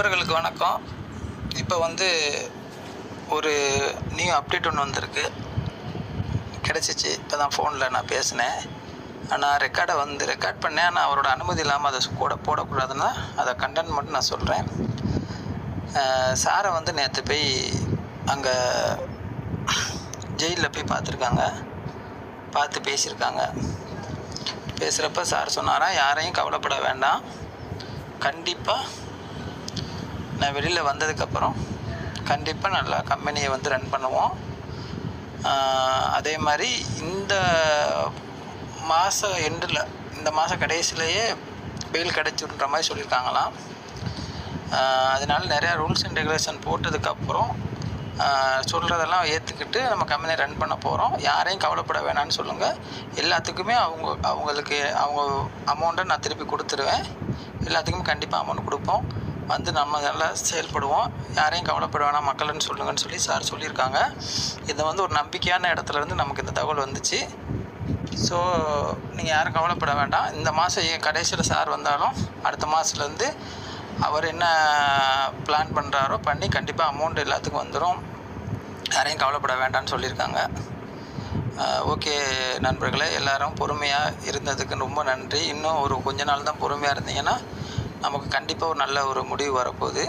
நண்பர்களுக்கு வணக்கம். இப்போ வந்து ஒரு நியூ அப்டேட் ஒன்று வந்திருக்கு. கிடச்சிச்சு. இப்போ தான் ஃபோனில் நான் பேசினேன். ஆனால் ரெக்கார்டை வந்து ரெக்கார்ட் பண்ணேன். ஆனால் அவரோட அனுமதி இல்லாமல் அதை கூட போடக்கூடாதுன்னா அதை கண்டென்ட் மட்டும் நான் சொல்கிறேன் சாரை வந்து நேற்று போய் அங்கே ஜெயிலில் போய் பார்த்துருக்காங்க. பார்த்து பேசியிருக்காங்க. பேசுகிறப்ப சார் சொன்னாராம் யாரையும் கவலைப்பட வேண்டாம். கண்டிப்பாக நான் வெளியில் வந்ததுக்கப்புறம் கண்டிப்பாக நல்லா கம்பெனியை வந்து ரன் பண்ணுவோம். அதே மாதிரி இந்த மாத எண்டில் இந்த மாத கடைசியிலேயே பெயில் கிடைச்சிடுன்ற மாதிரி சொல்லியிருக்காங்களாம். அதனால் நிறையா ரூல்ஸ் அண்ட் ரெகுலேஷன் போட்டதுக்கப்புறம் சொல்கிறதெல்லாம் ஏற்றுக்கிட்டு நம்ம கம்பெனியை ரன் பண்ண போகிறோம் யாரையும் கவலைப்பட வேணாம்னு சொல்லுங்கள் எல்லாத்துக்குமே அவங்க அவங்களுக்கு அவங்க அமௌண்ட்டை நான் திருப்பி கொடுத்துருவேன். எல்லாத்துக்குமே கண்டிப்பாக அமௌண்ட் கொடுப்போம். வந்து நம்ம நல்லா செயல்படுவோம். யாரையும் கவலைப்பட வேணாம் மக்கள்னு சொல்லுங்கன்னு சொல்லி சார் சொல்லியிருக்காங்க. இது வந்து ஒரு நம்பிக்கையான இடத்துல இருந்து நமக்கு இந்த தகவல் வந்துச்சு. ஸோ நீங்கள் யாரும் கவலைப்பட வேண்டாம். இந்த மாதம் கடைசியில் சார் வந்தாலும் அடுத்த மாதத்துலேருந்து அவர் என்ன பிளான் பண்ணுறாரோ பண்ணி கண்டிப்பாக அமௌண்ட் எல்லாத்துக்கும் வந்துடும் யாரையும் கவலைப்பட வேண்டாம்னு சொல்லியிருக்காங்க. ஓகே நண்பர்களே எல்லாரும் பொறுமையாக இருந்ததுக்கு ரொம்ப நன்றி. இன்னும் ஒரு கொஞ்ச நாள் தான் பொறுமையாக இருந்தீங்கன்னா நமக்கு கண்டிப்பாக ஒரு நல்ல ஒரு முடிவு வரப்போகுது.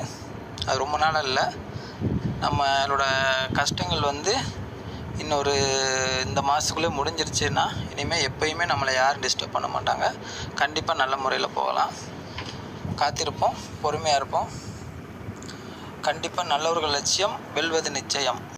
அது ரொம்ப நாள் இல்லை நம்மளோட கஷ்டங்கள் வந்து இன்னொரு இந்த மாதத்துக்குள்ளே முடிஞ்சிருச்சுன்னா இனிமேல் எப்பயுமே நம்மளை யாரும் டிஸ்டர்ப் பண்ண மாட்டாங்க. கண்டிப்பாக நல்ல முறையில் போகலாம். காத்திருப்போம். பொறுமையாக இருப்போம். கண்டிப்பாக நல்லவர்கள் லட்சியம் வெல்வது நிச்சயம்.